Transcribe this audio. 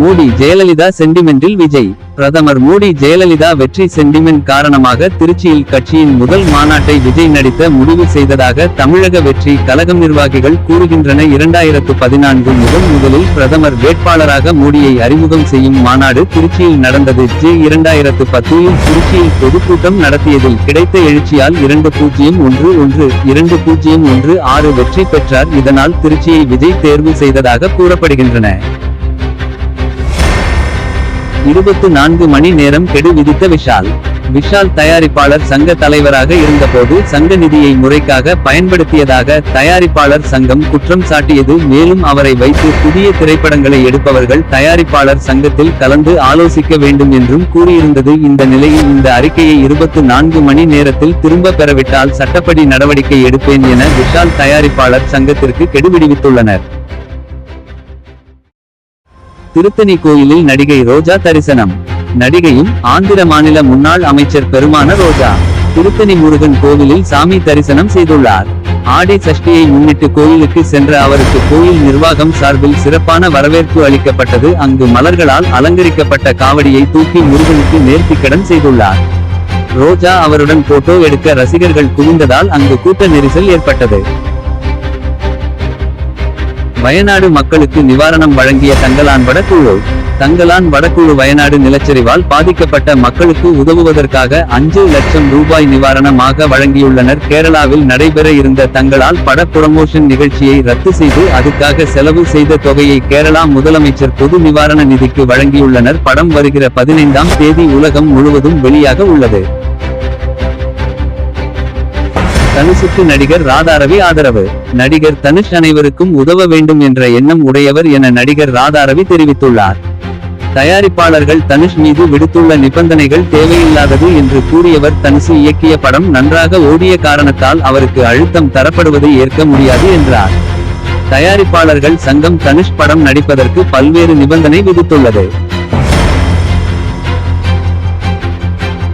மோடி ஜெயலலிதா சென்டிமெண்டில் விஜய். பிரதமர் மோடி ஜெயலலிதா வெற்றி சென்டிமெண்ட் காரணமாக திருச்சியில் கட்சியின் முதல் மாநாட்டை விஜய் நடித்த முடிவு செய்ததாக தமிழக வெற்றி கழகம் நிர்வாகிகள் கூறுகின்றன. இரண்டாயிரத்து பதினான்கு முதல் முதலில் பிரதமர் வேட்பாளராக மோடியை அறிமுகம் செய்யும் மாநாடு திருச்சியில் நடந்தது. ஜே இரண்டாயிரத்து பத்தில் திருச்சியில் பொதுக்கூட்டம் நடத்தியதில் கிடைத்த எழுச்சியால் இரண்டு பூஜ்ஜியம் ஒன்று ஒன்று இரண்டு பூஜ்ஜியம் ஒன்று ஆறு வெற்றி பெற்றார். இதனால் திருச்சியை விஜய் தேர்வு செய்ததாக கூறப்படுகின்றன. இருபத்து நான்கு மணி நேரம் கெடு விதித்த விஷால். விஷால் தயாரிப்பாளர் சங்க தலைவராக இருந்தபோது சங்க நிதியை முறைக்காக பயன்படுத்தியதாக தயாரிப்பாளர் சங்கம் குற்றம் சாட்டியது. மேலும் அவரை வைத்து புதிய திரைப்படங்களை எடுப்பவர்கள் தயாரிப்பாளர் சங்கத்தில் கலந்து ஆலோசிக்க வேண்டும் என்றும் கூறியிருந்தது. இந்த நிலையில் இந்த அறிக்கையை இருபத்து நான்கு மணி நேரத்தில் திரும்ப பெறவிட்டால் சட்டப்படி நடவடிக்கை எடுப்பேன் என விஷால் தயாரிப்பாளர் சங்கத்திற்கு கெடு விடுவித்துள்ளனர். திருத்தணி கோயிலில் நடிகை ரோஜா தரிசனம். நடிகையும் ஆந்திர மாநில முன்னாள் அமைச்சர் பெருமான ரோஜா. திருத்தணி முருகன் கோவிலில் சாமி தரிசனம் செய்துள்ளார். ஆடி சஷ்டியை முன்னிட்டு கோயிலுக்கு சென்ற அவருக்கு கோயில் நிர்வாகம் சார்பில் சிறப்பான வரவேற்பு அளிக்கப்பட்டது. அங்கு மலர்களால் அலங்கரிக்கப்பட்ட காவடியை தூக்கி முருகனுக்கு நேர்த்திக்கடன் செய்துள்ளார். ரோஜா அவருடன் போட்டோ எடுக்க ரசிகர்கள் குவிந்ததால் அங்கு கூட்ட நெரிசல் ஏற்பட்டது. வயநாடு மக்களுக்கு நிவாரணம் வழங்கிய தங்கலான் வடக்குழு. தங்கலான் வடக்குழு வயநாடு நிலச்சரிவால் பாதிக்கப்பட்ட மக்களுக்கு உதவுவதற்காக அஞ்சு லட்சம் ரூபாய் நிவாரணமாக வழங்கியுள்ளனர். கேரளாவில் நடைபெற இருந்த தங்களால் பட புரமோஷன் நிகழ்ச்சியை ரத்து செய்து அதுக்காக செலவு செய்த தொகையை கேரளா முதலமைச்சர் பொது நிவாரண நிதிக்கு வழங்கியுள்ளனர். படம் வருகிற பதினைந்தாம் தேதி உலகம் முழுவதும் வெளியாக உள்ளது. தனுஷுக்கு நடிகர் ராதாரவி ஆதரவு. நடிகர் தனுஷ் அனைவருக்கும் உதவ வேண்டும் என்ற எண்ணம் உடையவர் என நடிகர் ராதாரவி தெரிவித்துள்ளார். தயாரிப்பாளர்கள் தனுஷ் மீது விடுத்துள்ள நிபந்தனைகள் தேவையில்லாதது என்று கூறியவர் தனுஷு இயக்கிய படம் நன்றாக ஓடிய காரணத்தால் அவருக்கு அழுத்தம் தரப்படுவதை ஏற்க முடியாது என்றார். தயாரிப்பாளர்கள் சங்கம் தனுஷ் படம் நடிப்பதற்கு பல்வேறு நிபந்தனை விதித்துள்ளது.